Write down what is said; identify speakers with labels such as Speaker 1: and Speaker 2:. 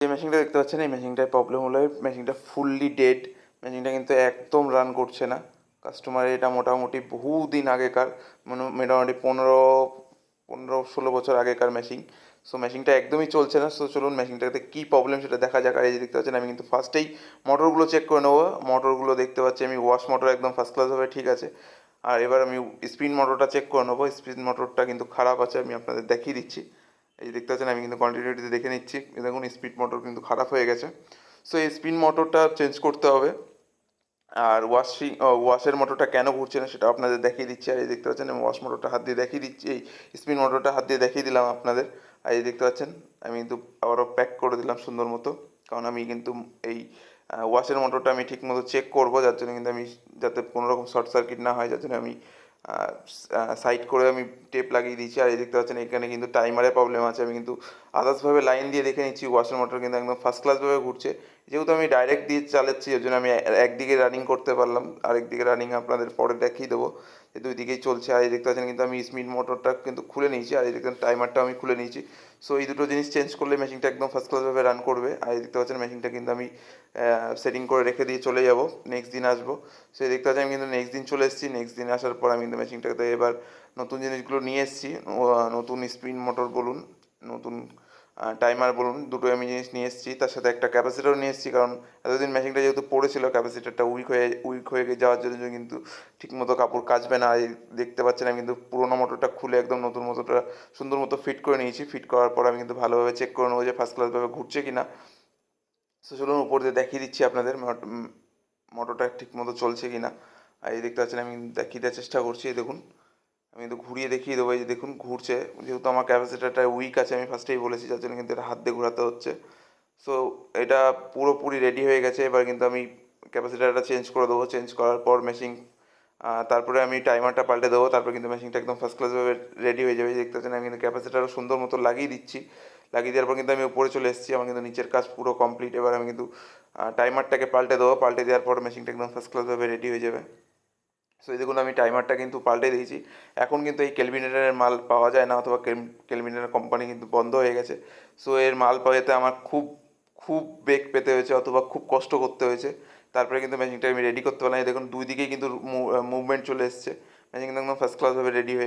Speaker 1: যে মেশিনটা দেখতে পাচ্ছেন, এই মেশিনটায় প্রবলেম হলো মেশিনটা ফুললি ডেড মেশিনটা কিন্তু একদম রান করছে না। কাস্টমারের এটা মোটামুটি বহুদিন আগেকার মানে মোটামুটি পনেরো পনেরো, ষোলো বছর আগেকার মেশিন সো মেশিনটা একদমই চলছে না। সো চলুন মেশিনটাতে কী প্রবলেম সেটা দেখা যাক। আর এই যে দেখতে পাচ্ছেন, আমি কিন্তু ফার্স্টেই মোটরগুলো চেক করে নেব। মোটরগুলো দেখতে পাচ্ছি, আমি ওয়াশ মোটর একদম ফার্স্ট ক্লাস হবে, ঠিক আছে। আর এবার আমি স্পিন মোটরটা চেক করে নেব। স্পিন মোটরটা কিন্তু খারাপ আছে, আমি আপনাদের দেখিয়ে দিচ্ছি। এই যে দেখতে পাচ্ছেন, আমি কিন্তু কন্টিনিউটিতে দেখে নিচ্ছি। দেখুন স্পিড মোটর কিন্তু খারাপ হয়ে গেছে। সো এই স্পিন মোটরটা চেঞ্জ করতে হবে। আর ওয়াশিং ওয়াশের মোটরটা কেন ঘুরছে না সেটা আপনাদের দেখিয়ে দিচ্ছি। আর এই দেখতে পাচ্ছেন, আমি ওয়াশ মোটরটা হাত দিয়ে দেখিয়ে দিচ্ছি। এই স্পিন মোটরটা হাত দিয়ে দেখিয়ে দিলাম আপনাদের। আর এই দেখতে পাচ্ছেন, আমি কিন্তু আবারও প্যাক করে দিলাম সুন্দর মতো। কারণ আমি কিন্তু এই ওয়াশের মোটরটা আমি ঠিক মতো চেক করব, যার জন্য কিন্তু আমি যাতে কোনো রকম শর্ট সার্কিট না হয়, যার জন্য আমি সাইড করে আমি টেপ লাগিয়ে দিয়েছি, আর এই দেখতে পাচ্ছেন এখানে কিন্তু টাইমারের প্রবলেম আছে। আমি কিন্তু আদার্সভাবে লাইন দিয়ে দেখে নিচ্ছি ওয়াশার মোটর কিন্তু একদম ফার্স্ট ক্লাসভাবে ঘুরছে। যেহেতু আমি ডাইরেক্ট দিয়ে চালাচ্ছি ওই জন্য আমি একদিকে রানিং করতে পারলাম আরেকদিকে রানিং আপনাদের পরে দেখিয়ে দেবো যে দুই দিকেই চলছে। আর এই দেখতে পাচ্ছেন কিন্তু আমি স্পিড মোটরটা কিন্তু খুলে নিয়েছি, আর এই দেখতে টাইমারটা আমি খুলে নিয়েছি। সো এই দুটো জিনিস চেঞ্জ করলে মেশিনটা একদম ফার্স্ট ক্লাসভাবে রান করবে। আর এই দেখতে পাচ্ছেন মেশিনটা কিন্তু আমি সেটিং করে রেখে দিয়ে চলে যাব। নেক্সট দিন আসব। সো এই দেখতে পাচ্ছেন আমি কিন্তু নেক্সট দিন চলে এসেছি। নেক্সট দিন আসার পর আমি কিন্তু মেশিনটাতে এবার নতুন জিনিসগুলো নিয়ে এসেছি। নতুন স্পিন মোটর বলুন, নতুন টাইমার বলুন, দুটো আমি জিনিস নিয়ে এসেছি। তার সাথে একটা ক্যাপাসিটারও নিয়ে এসেছি, কারণ এতদিন মেশিনটা যেহেতু পড়েছিল ক্যাপাসিটারটা উইক হয়ে উইক হয়ে যাওয়ার জন্য কিন্তু ঠিকমতো কাপড় কাচবে না। আর দেখতে পাচ্ছেন আমি কিন্তু পুরোনো মোটরটা খুলে একদম নতুন মোটরটা সুন্দর মতো ফিট করে নিয়েছি। ফিট করার পর আমি কিন্তু ভালোভাবে চেক করে নেব যে ফার্স্ট ক্লাসভাবে ঘুরছে কি না সো চলুন উপর দিয়ে দেখিয়ে দিচ্ছি আপনাদের মোটরটা ঠিক মতো চলছে কি না আর এই দেখতে পাচ্ছেন, আমি দেখিয়ে দেওয়ার চেষ্টা করছি দেখুন। আমি কিন্তু ঘুরিয়ে দেখিয়ে দেবো, এই যে দেখুন, ঘুরছে। যেহেতু আমার ক্যাপাসিটারটা উইক আছে, আমি ফার্স্টেই বলেছি, যার জন্য কিন্তু এটা হাত দিয়ে ঘোরাতে হচ্ছে। সো এটা পুরোপুরি রেডি হয়ে গেছে, এবার কিন্তু আমি ক্যাপাসিটারটা চেঞ্জ করে দেবো। চেঞ্জ করার পর মেশিন তারপরে আমি টাইমারটা পাল্টে দেবো, তারপর কিন্তু মেশিনটা একদম ফার্স্ট ক্লাসভাবে রেডি হয়ে যাবে। দেখতে পাচ্ছেন, আমি কিন্তু ক্যাপাসিটারও সুন্দর মতো লাগিয়ে দিচ্ছি। লাগিয়ে দেওয়ার পর কিন্তু আমি উপরে চলে এসেছি, আমার কিন্তু নিচের কাজ পুরো কমপ্লিট এবার আমি কিন্তু টাইমারটাকে পাল্টে দেবো। পাল্টে দেওয়ার পর মেশিনটা একদম ফার্স্ট ক্লাসভাবে রেডি হয়ে যাবে। সো এই দেখুন, আমি টাইমারটা কিন্তু পাল্টে দিয়েছি। এখন কিন্তু এই কেলভিনেটারের মাল পাওয়া যায় না, অথবা কেলভিনেটার কোম্পানি কিন্তু বন্ধ হয়ে গেছে। সো এর মাল পাওয়াতে আমার খুব খুব বেগ পেতে হয়েছে, অথবা খুব কষ্ট করতে হয়েছে। তারপরে কিন্তু ম্যাজিকটা আমি রেডি করতে পারলাম দেখুন, দুই দিকেই কিন্তু মুভমেন্ট চলে এসছে। ম্যাজিক একদম ফার্স্ট ক্লাসভাবে রেডি হয়ে